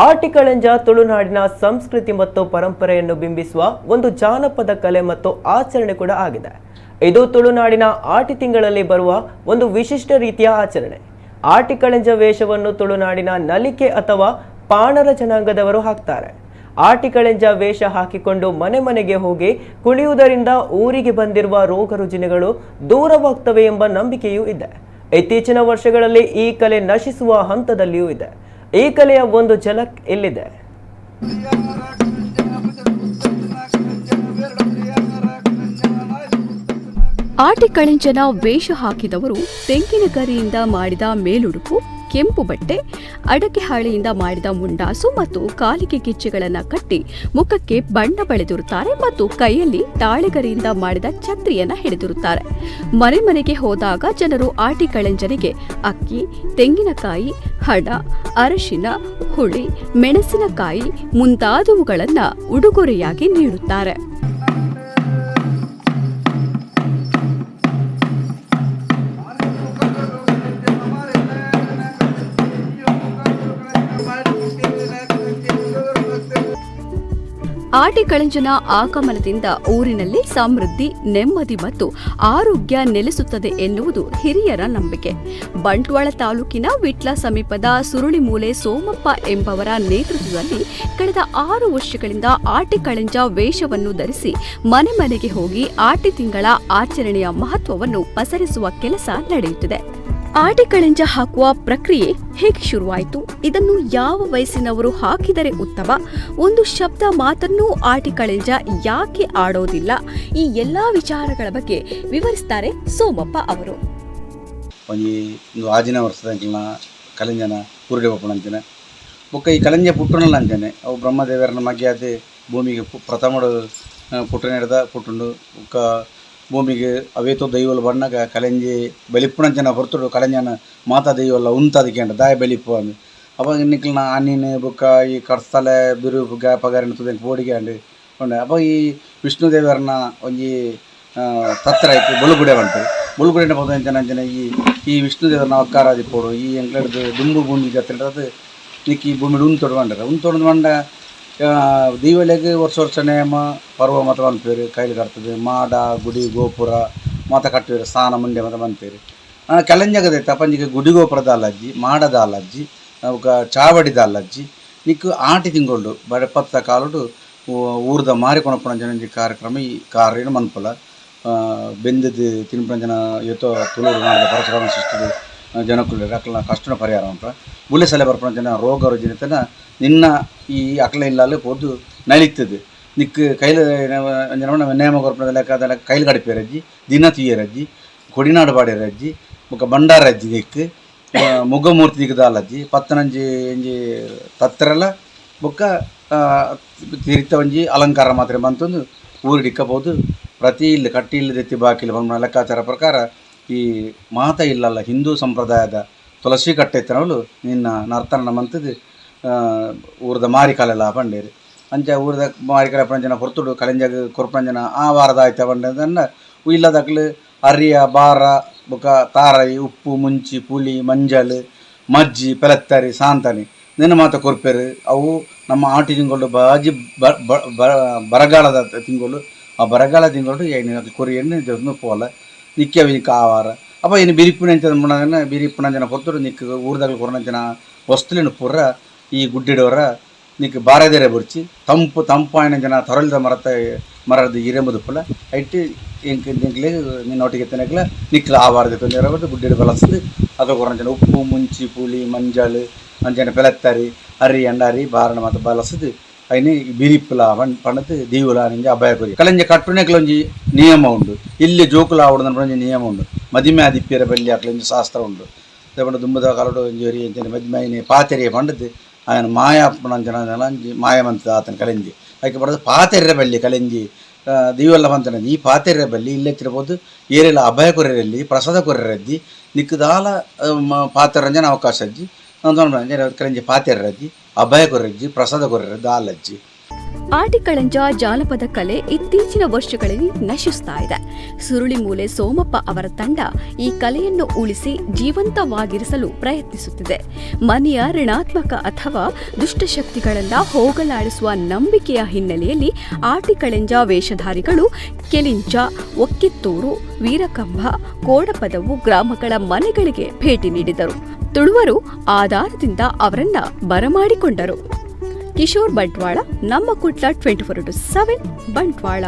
ಆಟಿಕಳಂಜ ತುಳುನಾಡಿನ ಸಂಸ್ಕೃತಿ ಮತ್ತು ಪರಂಪರೆಯನ್ನು ಬಿಂಬಿಸುವ ಒಂದು ಜಾನಪದ ಕಲೆ ಮತ್ತು ಆಚರಣೆ ಕೂಡ ಆಗಿದೆ. ಇದು ತುಳುನಾಡಿನ ಆಟಿ ತಿಂಗಳಲ್ಲಿ ಬರುವ ಒಂದು ವಿಶಿಷ್ಟ ರೀತಿಯ ಆಚರಣೆ. ಆಟಿಕಳಂಜ ವೇಷವನ್ನು ತುಳುನಾಡಿನ ನಲಿಕೆ ಅಥವಾ ಪಾಣರ ಜನಾಂಗದವರು ಹಾಕ್ತಾರೆ. ಆಟಿಕಳೆಂಜ ವೇಷ ಹಾಕಿಕೊಂಡು ಮನೆ ಮನೆಗೆ ಹೋಗಿ ಕುಳಿಯುವುದರಿಂದ ಊರಿಗೆ ಬಂದಿರುವ ರೋಗ ರುಜಿನಗಳು ದೂರವಾಗ್ತವೆ ಎಂಬ ನಂಬಿಕೆಯೂ ಇದೆ. ಇತ್ತೀಚಿನ ವರ್ಷಗಳಲ್ಲಿ ಈ ಕಲೆ ನಶಿಸುವ ಹಂತದಲ್ಲಿಯೂ ಇದೆ. ಈ ಕಲೆಯ ಒಂದು ಝಲಕ್ ಇಲ್ಲಿದೆ ಆಟಿ ಕಳಿಂಚನ ವೇಷ ಹಾಕಿದವರು ತೆಂಗಿನ ಗರಿಯಿಂದ ಮಾಡಿದ ಮೇಲುಡುಪು ಕೆಂಪು ಬಟ್ಟೆ, ಅಡಕೆ ಹಾಳೆಯಿಂದ ಮಾಡಿದ ಮುಂಡಾಸು ಮತ್ತು ಕಾಲಿಗೆ ಗಿಚ್ಚೆಗಳನ್ನು ಕಟ್ಟಿ ಮುಖಕ್ಕೆ ಬಣ್ಣ ಬಳೆದಿರುತ್ತಾರೆ ಮತ್ತು ಕೈಯಲ್ಲಿ ತಾಳೆಗರಿಯಿಂದ ಮಾಡಿದ ಛತ್ರಿಯನ್ನು ಹಿಡಿದಿರುತ್ತಾರೆ. ಮನೆ ಮನೆಗೆ ಹೋದಾಗ ಜನರು ಆಟಿ ಕಳೆಂಜನಿಗೆ ಅಕ್ಕಿ, ತೆಂಗಿನಕಾಯಿ, ಹಣ, ಅರಶಿನ, ಹುಳಿ, ಮೆಣಸಿನಕಾಯಿ ಮುಂತಾದವುಗಳನ್ನು ಉಡುಗೊರೆಯಾಗಿ ನೀಡುತ್ತಾರೆ. ಆಟಿ ಕಳಂಜನ ಆಗಮನದಿಂದ ಊರಿನಲ್ಲಿ ಸಮೃದ್ಧಿ, ನೆಮ್ಮದಿ ಮತ್ತು ಆರೋಗ್ಯ ನೆಲೆಸುತ್ತದೆ ಎನ್ನುವುದು ಹಿರಿಯರ ನಂಬಿಕೆ. ಬಂಟ್ವಾಳ ತಾಲೂಕಿನ ವಿಟ್ಲ ಸಮೀಪದ ಸುರುಳಿಮೂಲೆ ಸೋಮಪ್ಪ ಎಂಬವರ ನೇತೃತ್ವದಲ್ಲಿ ಕಳೆದ ಆರು ವರ್ಷಗಳಿಂದ ಆಟಿ ಕಳಂಜ ವೇಷವನ್ನು ಧರಿಸಿ ಮನೆ ಮನೆಗೆ ಹೋಗಿ ಆಟಿ ತಿಂಗಳ ಆಚರಣೆಯ ಮಹತ್ವವನ್ನು ಪಸರಿಸುವ ಕೆಲಸ ನಡೆಯುತ್ತಿದೆ. ಆಟಿ ಕಳೆಂಜ ಹಾಕುವ ಪ್ರಕ್ರಿಯೆ ಹೇಗೆ ಶುರುವಾಯಿತು? ಇದನ್ನು ಯಾವ ವಯಸ್ಸಿನವರು ಹಾಕಿದರೆ ಉತ್ತಮ? ಒಂದು ಶಬ್ದ ಮಾತನ್ನು ಆಟಿ ಕಳೆಂಜ ಯಾಕೆ ಆಡೋದಿಲ್ಲ? ಈ ಎಲ್ಲ ವಿಚಾರಗಳ ಬಗ್ಗೆ ವಿವರಿಸ್ತಾರೆ ಸೋಮಪ್ಪ ಅವರು. ಒಂದು ಆಜಿನ ವರ್ಷದ ಕಲೆಂಜನ ಬಪ್ಪನ ಅಂಚನೆ ಬೊಕ್ಕ ಈ ಕಲೆಂಜ ಪುಟ್ಟುನಲ್ಲ ಅಂಚನೆ ಅವು ಬ್ರಹ್ಮದೇವರನ್ನ ಮಗ್ಗಿ ಅದೇ ಭೂಮಿಗೆ ಪ್ರಥಮ ಪುಟ್ಟ ನೆಡ್ದ ಪುಟ್ಟುಂಡು ಬೊಕ್ಕ ಭೂಮಿಗೆ ಅವೇತೋ ದೈವಲ ಬಣ್ಣಗ ಕಲೆಂಜಿ ಬೆಲಿಪ್ಪುಣಂಚನ ಹೊರತುಡು ಕಲೆಂಜನ ಮಾತಾ ದೈವಲ್ಲ ಉಂತದಕ್ಕೆ ದಾಯ ಬೆಳಿಪ್ಪು ಅಂದು. ಅವಾಗ ನಿಕ್ಲನ ಆನಿನ ಬುಕ್ಕ ಈ ಕಡ್ಸ್ತಲೆ ಬಿರು ಬುಗ್ಗ ಪಗಾರಿನ ತುದೆಂಕ್ ಬೋಡಿಗೆ ಉಂಡೆ ಅಪ್ಪ ಈ ವಿಷ್ಣು ದೇವರನ್ನ ಒಂಜಿ ತತ್ರ ಐತಿ ಬೊಳುಗುಡೆ ಬಂತು. ಬೊಳುಗುಡೆ ಬೋದು ಅಂಚನೆ ಈ ಈ ವಿಷ್ಣು ದೇವರನ್ನ ಅಕ್ಕಾರಾದಿ ಪೋಡು, ಈ ಎಂಕ್ಲಡ್ದು ದುಂಬು ಭೂಮಿ ಜಾತ್ರೆ ಅದು ನಿಕ್ಕಿ ಭೂಮಿ ಉಂತೊಡು ಬಂಡರ ಉಂತೊಡು ಬಂಡ ದೀವಳಿಗೆ ವರ್ಷ ವರ್ಷ ನೇಮ ಪರ್ವ ಮತ ಬಂದ್ಪೇರು ಕೈಲಿ ಕಟ್ತದೆ. ಮಾಡ, ಗುಡಿ, ಗೋಪುರ ಮತ ಕಟ್ಟಿರಿ ಸ್ನಾನ ಮುಂಡೆ ಮತ ಬಂತೇರಿ ಕೆಲಂಜಗದೆ ತಪಂಜಿಗೆ ಗುಡಿ ಗೋಪುರದ ಅಲ್ಲಜ್ಜಿ ಮಾಡದ ಅವಕ್ಕ ಚಾವಡಿದ ಅಲ್ಲಜ್ಜಿ ನಿಕ್ಕು ಆಟಿ ತಿಂಗೊಂಡು ಬಡ ಪತ್ತ ಕಾಲುಡು ಊರದ ಮಾರಿ ಜನಂಜಿ ಕಾರ್ಯಕ್ರಮ ಈ ಕಾರ್ಯನ ಮನ್ಪಲ. ಬೆಂದದ್ದು ತಿನ್ಪುಣ ಜನ ಇವತ್ತು ತುಳು ಮಾಡಿದ ಪರಶುರಾಮ ಸೃಷ್ಟಿದು ಜನಕ್ಕುಳ್ಳಿ ಅಕ್ಲ ಕಷ್ಟನ ಪರಿಹಾರ ಅಂತ ಬುಲೆ ಸಲ ಬರ್ಪಣ ಜನ ರೋಗ ರುಜಿನತನ ನಿನ್ನ ಈ ಅಕ್ಲ ಇಲ್ಲಲ್ಲಿ ಪೋದು ನಲಿತದೆ ನಿಕ್ ಕೈಲ ಅಂಜನ ನೇಮ ಕೊರ್ಪುಣ ಲೆಕ್ಕ ಅದೆಲ್ಲ ಕೈಲು ಗಡಿಪೇರಜ್ಜಿ ದಿನ ತುಯ್ಯರಜ್ಜಿ ಕೊಡಿನಾಡು ಬಾಡಿರಜ್ಜಿ ಬೊಕ್ಕ ದಿಕ್ಕು ಆ, ಮುಗ್ಗಮೂರ್ತಿ ದಿಕ್ಕದಾಲಜ್ಜಿ ಪತ್ತನಂಜಿ ಎಂಜಿ ತತ್ತರೆಲ್ಲ ಬೊಕ್ಕ ಆ, ಒಂಜಿ ಅಲಂಕಾರ ಮಾತ್ರ ಬಂತಂದು ಊರು ಡಿಕ್ಕಬಹುದು ಪ್ರತಿ ಇಲ್ಲಿ ಕಟ್ಟಿ ಇಲ್ಲಿ ದೆತ್ತಿ ಬಾಕಿಲು ಬಂದ ಲೆಕ್ಕಾಚಾರ ಪ್ರಕಾರ ಈ ಮಾತ ಇಲ್ಲಲ್ಲ, ಹಿಂದೂ ಸಂಪ್ರದಾಯದ ತುಳಸಿ ಕಟ್ಟೆ ಎತ್ತನವಳು ನಿನ್ನ ನರ್ತನ ಮಂತದ್ದು ಊರದ ಮಾರಿಕಾಲೆಲ್ಲ ಪಂಡೇರಿ. ಅಂಚ ಊರದ ಮಾರಿಕಾಲ ಪಂಜನ ಹೊರತುಡು ಕಲೆಂಜಗ ಕೊರ್ಪಂಜನ ಆ ವಾರದ ಆಯ್ತ ಬಂಡದನ್ನ ಇಲ್ಲದಕ್ಲು ಅರಿಯ, ಬಾರ, ಬೊಕ ತಾರೈ, ಉಪ್ಪು, ಮುಂಚಿ ಪುಳಿ ಮಂಜಲ್, ಮಜ್ಜಿ, ಪೆಲತ್ತರಿ, ಸಾಂತನಿ. ನಿನ್ನ ಮಾತ ಕೊರ್ಪೆರು. ಅವು ನಮ್ಮ ಆಟಿ ತಿಂಗಳು ಬಾಜಿ ಬರಗಾಲದ ತಿಂಗಳು. ಆ ಬರಗಾಲ ತಿಂಗಳು ಕೊರಿಯನ್ನು ಜೊತೆ ಪೋಲ ನಿಕ್ಕ ನಿಕ್ಕ ಆವಾರ ಅಪ್ಪ ಇನ್ನು ಬಿರಿಪ್ಪುನಂಚನ ಮುಣನ ಬಿರಿಪ್ಪುನಂಚನ ಹೊರತು ನಿಕ್ಕ ಊರ್ದಾಗ ಕೊರನಂಚನ ವಸ್ತುಲಿನ ಪುರ್ರ ಈ ಗುಡ್ಡಿಡವರ ನಿಕ್ಕ ಬಾರದೇರೆ ಬುರ್ಚಿ ತಂಪು ತಂಪಾಯಿನ ಜನ ತೊರಳಿದ ಮರತ ಮರದ ಇರೆಂಬುದು ಪುಲ ಐಟಿ ಎಂಕ್ ಎಂಕ್ಲೆ ನಿನ್ನೊಟ್ಟಿಗೆ ತೆನಕ್ಲ ನಿಕ್ಲ ಆವಾರದ ತೊಂದರೆ ಬದ್ದು ಗುಡ್ಡಿಡ ಬಳಸದು ಅದು ಕೊರಂಜನ ಉಪ್ಪು ಮುಂಚಿ ಪುಳಿ ಮಂಜಾಳು ಅಂಜನ ಪೆಲತ್ತರಿ ಅರಿ ಅಂಡಾರಿ ಬಾರಣ ಮಾತ ಬಳಸದು అయిన బిరిప్పుల పండత దీవుల నుంచి అబ్బాయి కొరి కలంజ కట్టునేకలొంజి నియమ ఉండు ఇల్లి జోకుల ఆవడదని నియమ ఉండు మదిమే అదిప్పేర బల్లి అట్లంజి శాస్త్రం ఉండు లేకుంటే దుమ్మద కలడు జోరి మదిమైన పాతెరియ పండుద్ది ఆయన మాయాపణంజన మాయమంత అతను కలంజి ಅದಕ್ಕೆ ಬರೋದು ಪಾತೆರ್ರೆ ಬಲ್ಲಿ ಕಲೆಂಜಿ ಆ, ದೀವೆಲ್ಲ ಬಂತನ ಈ ಪಾತೆರ್ರೆ ಬಲ್ಲಿ ಇಲ್ಲೇ ತಿರ್ಬೋದು ಏರೆಲ್ಲ ಅಭಯ ಕೊರ್ರೆಲ್ಲಿ ಪ್ರಸಾದ ಕೊರ್ರೆದ್ದಿ ನಿಕ್ಕದಾಲ ಪಾತೆರಂಜನ ಅವಕಾಶ ಅಜ್ಜಿ ನಂದು ಕಲೆಂಜಿ ಪಾತೆರ್ರಜ್ಜಿ ಅಭಯ ಕೊರ್ರಜ್ಜಿ ಪ್ರಸಾದ ಕೊರ್ರೆ ದಾಲಜ್ಜಿ ಆಟಿಕಳಂಜ ಜಾನಪದ ಕಲೆ ಇತ್ತೀಚಿನ ವರ್ಷಗಳಲ್ಲಿ ನಶಿಸ್ತಾ ಇದೆ. ಸುರುಳಿ ಮೂಲೆ ಸೋಮಪ್ಪ ಅವರ ತಂಡ ಈ ಕಲೆಯನ್ನು ಉಳಿಸಿ ಜೀವಂತವಾಗಿರಿಸಲು ಪ್ರಯತ್ನಿಸುತ್ತಿದೆ. ಮನೆಯ ಋಣಾತ್ಮಕ ಅಥವಾ ದುಷ್ಟಶಕ್ತಿಗಳನ್ನ ಹೋಗಲಾಡಿಸುವ ನಂಬಿಕೆಯ ಹಿನ್ನೆಲೆಯಲ್ಲಿ ಆಟಿಕಳೆಂಜ ವೇಷಧಾರಿಗಳು ಕೆಲಿಂಚ, ಒಕ್ಕಿತ್ತೂರು ವೀರಕಂಬ ಕೋಡಪದವು ಗ್ರಾಮಗಳ ಮನೆಗಳಿಗೆ ಭೇಟಿ ನೀಡಿದರು. ತುಳುವರು ಆಧಾರದಿಂದ ಅವರನ್ನ ಬರಮಾಡಿಕೊಂಡರು. ಕಿಶೋರ್ ಬಂಟ್ವಾಳ ನಮ್ಮ Kutla twenty four to seven Bantwal.